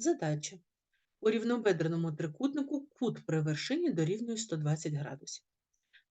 Задача. У рівнобедреному трикутнику кут при вершині дорівнює 120 градусів.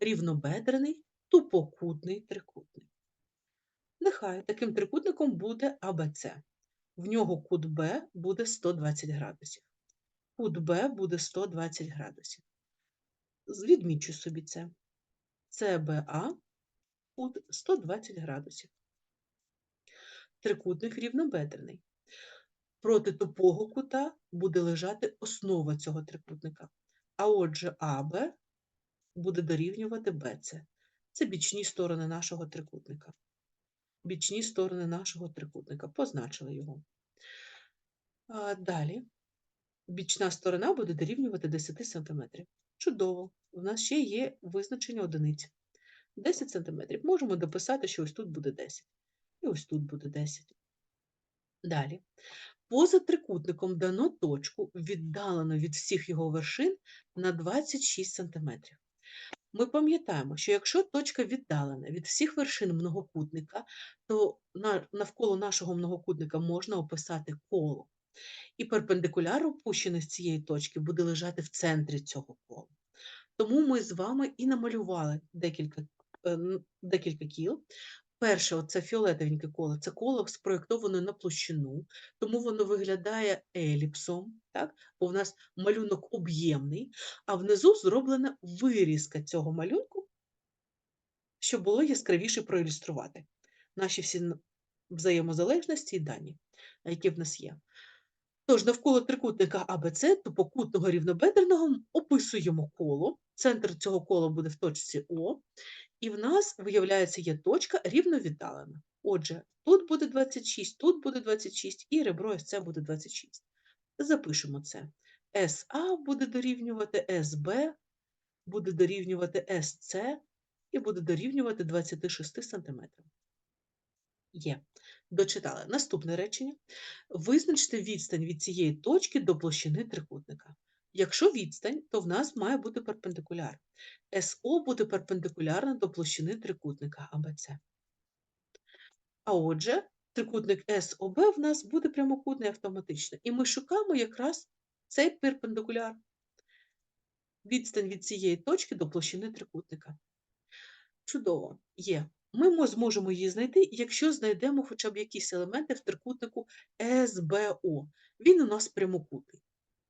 Рівнобедрений тупокутний трикутник. Нехай таким трикутником буде АБЦ. В нього кут Б буде 120 градусів. Кут Б буде 120 градусів. Відмічу собі це. ЦБА кут 120 градусів. Трикутник рівнобедрений. Проти тупого кута буде лежати основа цього трикутника. А отже, АБ буде дорівнювати БЦ. Це бічні сторони нашого трикутника. Бічні сторони нашого трикутника. Позначили його. А, далі. Бічна сторона буде дорівнювати 10 см. Чудово. У нас ще є визначення одиниць. 10 см. Можемо дописати, що ось тут буде 10. І ось тут буде 10. Далі. Поза трикутником дано точку, віддалено від всіх його вершин на 26 см. Ми пам'ятаємо, що якщо точка віддалена від всіх вершин многокутника, то навколо нашого многокутника можна описати коло. І перпендикуляр, опущений з цієї точки, буде лежати в центрі цього кола. Тому ми з вами і намалювали декілька, е, декілька кіл. Перше, оце фіолетовеньке коло, це коло спроєктоване на площину, тому воно виглядає еліпсом, так? бо в нас малюнок об'ємний, а внизу зроблена вирізка цього малюнку, щоб було яскравіше проілюструвати наші всі взаємозалежності і дані, які в нас є. Тож навколо трикутника АБЦ тупокутного рівнобедреного описуємо коло. Центр цього кола буде в точці О, і в нас, виявляється, є точка рівно віддалена. Отже, тут буде 26, тут буде 26, і ребро СЦ буде 26. Запишемо це. СА буде дорівнювати СБ, буде дорівнювати СЦ і буде дорівнювати 26 см. Є. Дочитали. Наступне речення. Визначте відстань від цієї точки до площини трикутника. Якщо відстань, то в нас має бути перпендикуляр. СО буде перпендикулярна до площини трикутника АБЦ. А отже, трикутник СОБ в нас буде прямокутний автоматично. І ми шукаємо якраз цей перпендикуляр. Відстань від цієї точки до площини трикутника. Чудово, є. Ми зможемо її знайти, якщо знайдемо хоча б якісь елементи в трикутнику СБО. Він у нас прямокутний.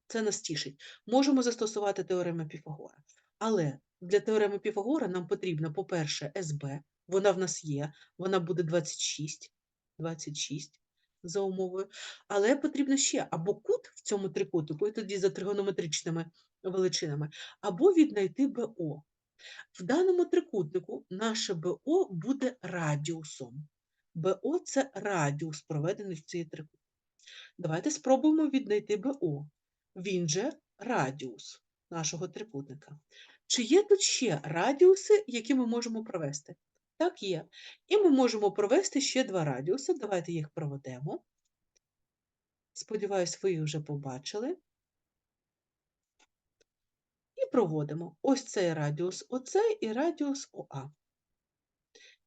Це нас тішить. Можемо застосувати теорему Піфагора. Але для теореми Піфагора нам потрібно, по-перше, СБ. Вона в нас є, вона буде 26. 26 за умовою. Але потрібно ще або кут в цьому трикутнику, і тоді за тригонометричними величинами, або віднайти БО. В даному трикутнику наше БО буде радіусом. БО це радіус, проведений в цей трикутник. Давайте спробуємо віднайти БО. Він же радіус нашого трикутника. Чи є тут ще радіуси, які ми можемо провести? Так, є. І ми можемо провести ще два радіуси. Давайте їх проведемо. Сподіваюсь, ви їх вже побачили. І проводимо ось цей радіус ОЦ і радіус ОА.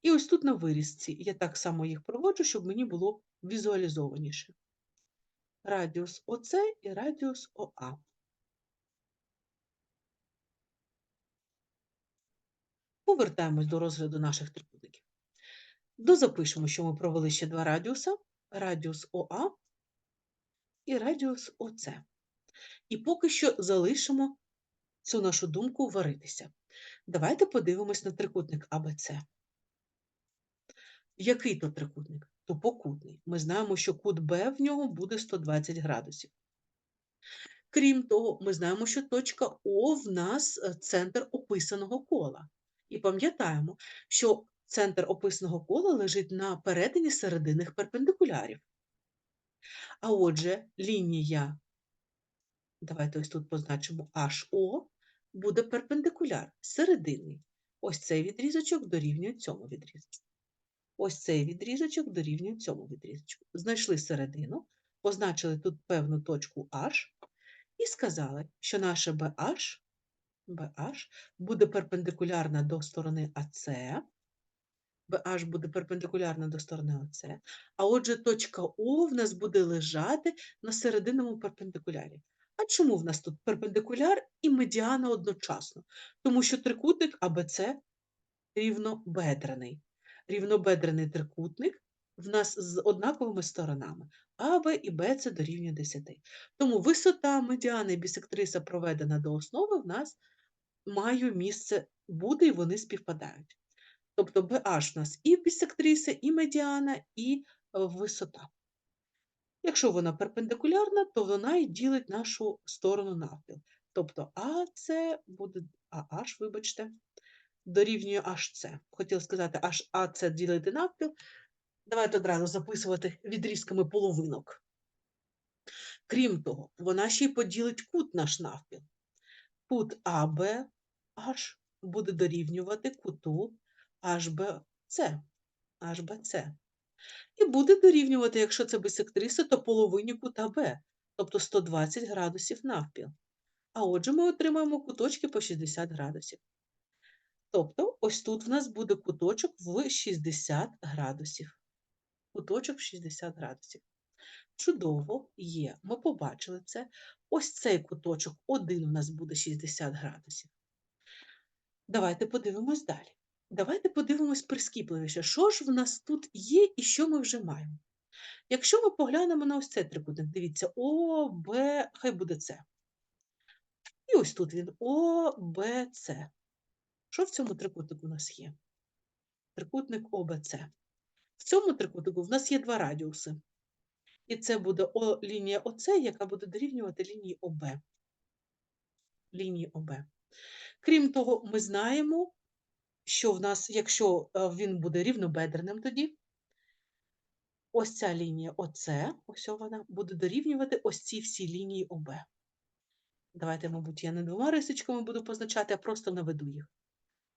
І ось тут на вирізці я так само їх проводжу, щоб мені було візуалізованіше. Радіус ОЦ і радіус ОА. Повертаємось до розгляду наших трикутників. Дозапишемо, що ми провели ще два радіуса: радіус ОА і радіус ОЦ. І поки що залишимо цю нашу думку варитися. Давайте подивимось на трикутник АБЦ. Який то трикутник? Тупокутний. Ми знаємо, що кут Б в нього буде 120 градусів. Крім того, ми знаємо, що точка О в нас е, центр описаного кола. І пам'ятаємо, що центр описаного кола лежить на перетині серединних перпендикулярів. А отже, лінія, давайте ось тут позначимо HO, буде перпендикуляр серединний. Ось цей відрізочок дорівнює цьому відрізочку. Ось цей відрізочок дорівнює цьому відрізочку. Знайшли середину, позначили тут певну точку H і сказали, що наша BH, BH буде перпендикулярна до сторони AC, BH буде перпендикулярна до сторони ОС, а отже, точка О в нас буде лежати на серединному перпендикулярі. А чому в нас тут перпендикуляр і медіана одночасно? Тому що трикутник АБЦ рівнобедрений. Рівнобедрений трикутник в нас з однаковими сторонами. АБ і БЦ дорівнює 10. Тому висота медіани бісектриса проведена до основи в нас має місце бути, і вони співпадають. Тобто BH в нас і бісектриса, і медіана, і е, висота. Якщо вона перпендикулярна, то вона і ділить нашу сторону навпіл. Тобто АС буде, АH, вибачте, дорівнює HC. Хотіла сказати, аж АС ділити навпіл. Давайте одразу записувати відрізками половинок. Крім того, вона ще й поділить кут наш навпіл. Кут АБ H буде дорівнювати куту HBC. HBC. І буде дорівнювати, якщо це бисектриса, то половині кута Б, тобто 120 градусів навпіл. А отже, ми отримаємо куточки по 60 градусів. Тобто, ось тут в нас буде куточок в 60 градусів. Куточок в 60 градусів. Чудово є. Ми побачили це. Ось цей куточок один у нас буде 60 градусів. Давайте подивимось далі. Давайте подивимось прискіпливіше, що ж в нас тут є і що ми вже маємо. Якщо ми поглянемо на ось цей трикутник, дивіться, О, Б, хай буде С. І ось тут він О, Б, С. Що в цьому трикутнику у нас є? Трикутник ОБЦ. В цьому трикутнику в нас є два радіуси. І це буде О, лінія ОЦ, яка буде дорівнювати лінії ОБ. Лінії ОБ. Крім того, ми знаємо, що в нас, якщо е, він буде рівнобедреним тоді, ось ця лінія ОЦ, ось вона, буде дорівнювати ось ці всі лінії ОБ. Давайте, мабуть, я не двома рисочками буду позначати, а просто наведу їх.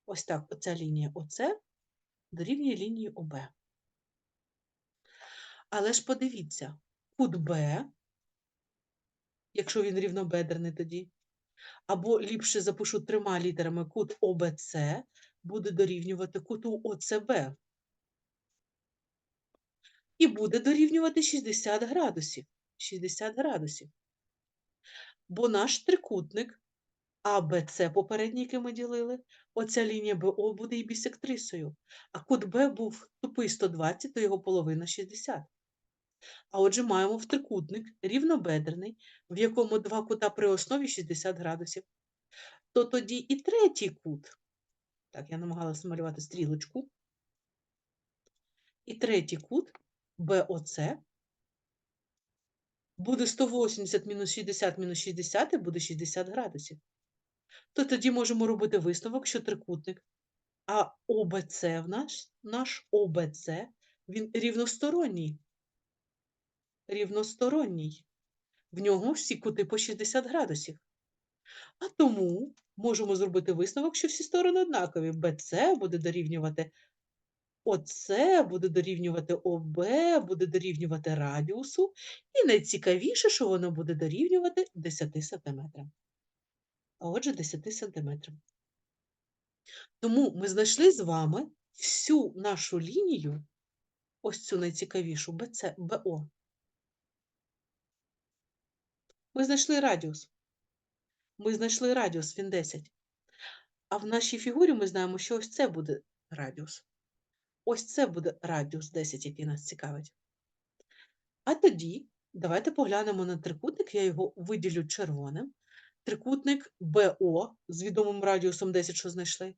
Ось так, оця лінія ОЦ дорівнює лінії ОБ. Але ж подивіться, кут Б, якщо він рівнобедрений тоді, або ліпше запишу трьома літерами кут ОБЦ, буде дорівнювати куту ОЦБ. І буде дорівнювати 60 градусів. 60 градусів. Бо наш трикутник АБЦ попередній, який ми ділили, оця лінія БО буде і бісектрисою. А кут Б був тупий 120, то його половина 60. А отже, маємо в трикутник рівнобедрений, в якому два кута при основі 60 градусів. То тоді і третій кут. Так, я намагалася малювати стрілочку. І третій кут БОЦ буде 180 мінус 60 мінус 60 і буде 60 градусів. То тоді можемо робити висновок, що трикутник, а ОБЦ в наш, наш ОБЦ, він рівносторонній. Рівносторонній. В нього всі кути по 60 градусів. А тому можемо зробити висновок, що всі сторони однакові. БЦ буде дорівнювати ОЦ, буде дорівнювати ОБ, буде дорівнювати радіусу. І найцікавіше, що воно буде дорівнювати 10 см. А отже, 10 см. Тому ми знайшли з вами всю нашу лінію, ось цю найцікавішу БЦ, БО. Ми знайшли радіус. Ми знайшли радіус, він 10. А в нашій фігурі ми знаємо, що ось це буде радіус. Ось це буде радіус 10, який нас цікавить. А тоді давайте поглянемо на трикутник, я його виділю червоним. Трикутник БО з відомим радіусом 10, що знайшли.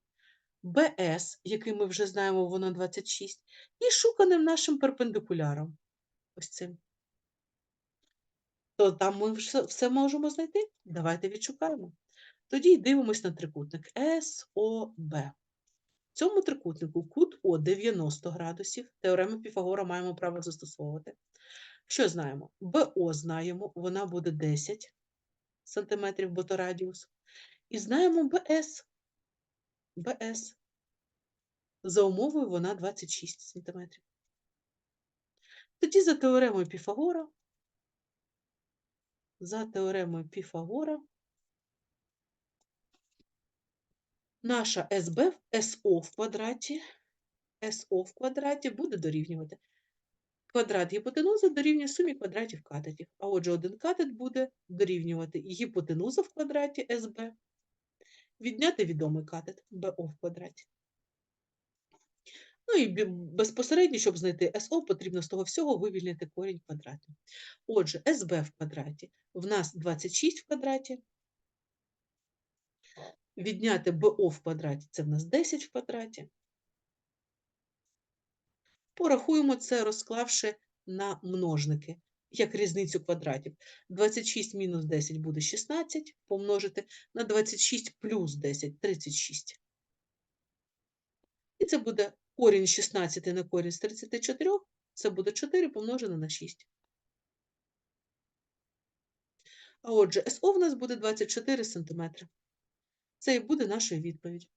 БС, який ми вже знаємо, воно 26, і шуканим нашим перпендикуляром. Ось цим. То там ми все, можемо знайти? Давайте відшукаємо. Тоді дивимось на трикутник СОБ. В цьому трикутнику кут О 90 градусів. Теорему Піфагора маємо право застосовувати. Що знаємо? БО знаємо, вона буде 10 см боторадіус. І знаємо БС. БС. За умовою вона 26 см. Тоді за теоремою Піфагора, за теоремою Піфагора, наша СБ СО в квадраті, СО в квадраті буде дорівнювати. Квадрат гіпотенузи дорівнює сумі квадратів катетів. А отже, один катет буде дорівнювати гіпотенуза в квадраті СБ, відняти відомий катет БО в квадраті. Ну і безпосередньо, щоб знайти СО, потрібно з того всього вивільнити корінь квадратний. Отже, СБ в квадраті в нас 26 в квадраті. Відняти БО в квадраті це в нас 10 в квадраті. Порахуємо це, розклавши на множники, як різницю квадратів. 26 мінус 10 буде 16, помножити на 26 плюс 10 – 36. І це буде корінь 16 на корінь з 34, це буде 4 помножене на 6. А отже, СО в нас буде 24 см. Це і буде нашою відповідь.